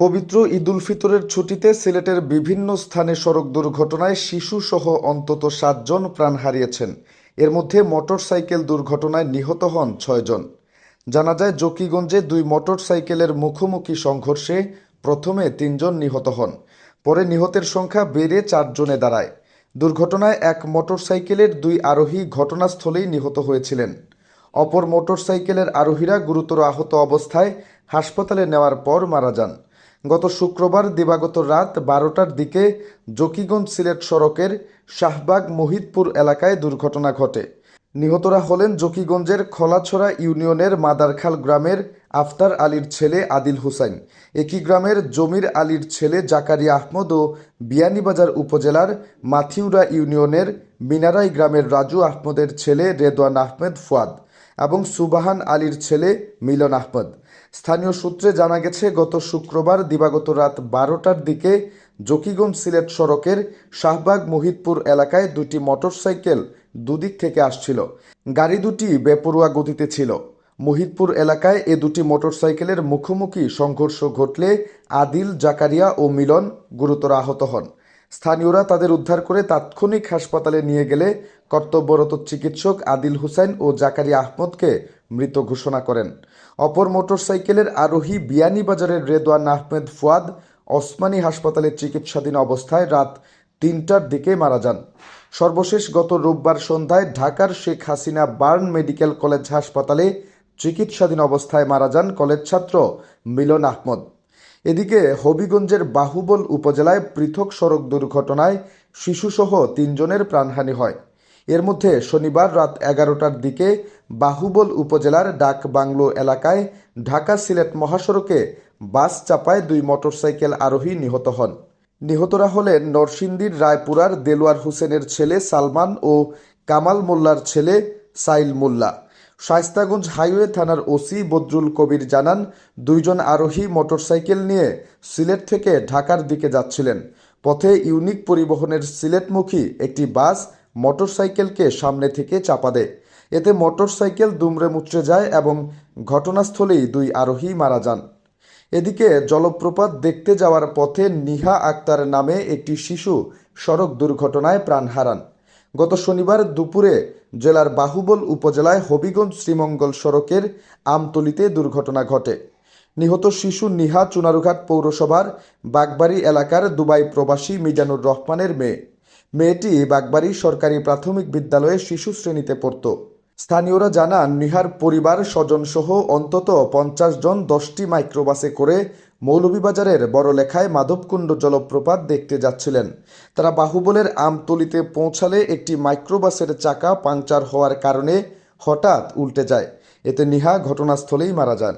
পবিত্র ঈদুল ফিতরের ছুটিতে সিলেটের বিভিন্ন স্থানে সড়ক দুর্ঘটনায় শিশুসহ অন্তত সাতজন প্রাণ হারিয়েছেন। এর মধ্যে মোটরসাইকেল দুর্ঘটনায় নিহত হন ছয়জন। জানা যায়, জকিগঞ্জে দুই মোটরসাইকেলের মুখোমুখি সংঘর্ষে প্রথমে তিনজন নিহত হন, পরে নিহতের সংখ্যা বেড়ে চারজনে দাঁড়ায়। দুর্ঘটনায় এক মোটরসাইকেলের দুই আরোহী ঘটনাস্থলেই নিহত হয়েছিলেন। অপর মোটরসাইকেলের আরোহীরা গুরুতর আহত অবস্থায় হাসপাতালে নেওয়ার পর মারা যান। গত শুক্রবার দিবাগত রাত বারোটার দিকে জকিগঞ্জ সিলেট সড়কের শাহবাগ মোহিতপুর এলাকায় দুর্ঘটনা ঘটে। নিহতরা হলেন জকিগঞ্জের খোলাছড়া ইউনিয়নের মাদারখাল গ্রামের আফতার আলীর ছেলে আদিল হুসাইন। একই গ্রামের জমির আলীর ছেলে জাকারিয়া আহমদ ও বিয়ানীবাজার উপজেলার মাথিউরা ইউনিয়নের মিনারাই গ্রামের রাজু আহমদের ছেলে রেদওয়ান আহমেদ ফুয়াদ। এবং সুবাহান আলীর ছেলে মিলন আহমদ। স্থানীয় সূত্রে জানা গেছে, গত শুক্রবার দিবাগত রাত বারোটার দিকে জকিগঞ্জ সিলেট সড়কের শাহবাগ মোহিতপুর এলাকায় দুটি মোটরসাইকেল দুদিক থেকে আসছিল। গাড়ি দুটি বেপরোয়া গতিতে ছিল। মোহিতপুর এলাকায় এ দুটি মোটরসাইকেলের মুখোমুখি সংঘর্ষ ঘটলে আদিল জাকারিয়া ও মিলন গুরুতর আহত হন। স্থানীয়রা তাদের উদ্ধার করে তাৎক্ষণিক হাসপাতালে নিয়ে গেলে কর্তব্যরত চিকিৎসক আদিল হুসাইন ও জাকারি আহমদকে মৃত ঘোষণা করেন। অপর মোটরসাইকেলের আরোহী বিয়ানীবাজারের রেদওয়ান আহমেদ ফুয়াদ ওসমানী হাসপাতালে চিকিৎসাধীন অবস্থায় রাত তিনটার দিকে মারা যান। সর্বশেষ গত রোববার সন্ধ্যায় ঢাকার Sheikh Hasina burn medical college হাসপাতালে চিকিৎসাধীন অবস্থায় মারা যান কলেজ ছাত্র মিলন আহমদ। এদিকে হবিগঞ্জের বাহুবল উপজেলায় পৃথক সড়ক দুর্ঘটনায় শিশুসহ তিনজনের প্রাণহানি হয়। এর মধ্যে শনিবার রাত এগারোটার দিকে বাহুবল উপজেলার ডাক বাংলো এলাকায় ঢাকা সিলেট মহাসড়কে বাস চাপায় দুই মোটরসাইকেল আরোহী নিহত হন। নিহতরা হলেন নরসিংদীর রায়পুরার দেলোয়ার হোসেনের ছেলে সালমান ও কামাল মোল্লার ছেলে সাইল মোল্লা। শায়স্তাগঞ্জ হাইওয়ে থানার ওসি বদরুল কবির জানান, দুইজন আরোহী মোটরসাইকেল নিয়ে সিলেট থেকে ঢাকার দিকে যাচ্ছিলেন। পথে ইউনিক পরিবহনের সিলেটমুখী একটি বাস মোটরসাইকেলকে সামনে থেকে চাপা দেয়। এতে মোটরসাইকেল দুমড়ে মুচড়ে যায় এবং ঘটনাস্থলেই দুই আরোহী মারা যান। এদিকে জলপ্রপাত দেখতে যাওয়ার পথে নিহা আক্তার নামে একটি শিশু সড়ক দুর্ঘটনায় প্রাণ হারান। গত শনিবার দুপুরে জেলার বাহুবল উপজেলায় হবিগঞ্জ শ্রীমঙ্গল সড়কের আমতলিতে দুর্ঘটনা ঘটে। নিহত শিশু নিহা চুনারুঘাট পৌরসভার বাগবাড়ি এলাকার দুবাই প্রবাসী মিজানুর রহমানের মেয়ে। মেয়েটি বাগবাড়ি সরকারি প্রাথমিক বিদ্যালয়ে শিশু শ্রেণীতে পড়ত। স্থানীয়রা জানান, নিহার পরিবার স্বজনসহ অন্তত পঞ্চাশ জন দশটি মাইক্রোবাসে করে মৌলভীবাজারের বড়লেখায় মাধবকুণ্ড জলপ্রপাত দেখতে যাচ্ছিলেন। তারা বাহুবলের আমতলিতে পৌঁছালে একটি মাইক্রোবাসের চাকা পাংচার হওয়ার কারণে হঠাৎ উল্টে যায়। এতে নিহা ঘটনাস্থলেই মারা যান।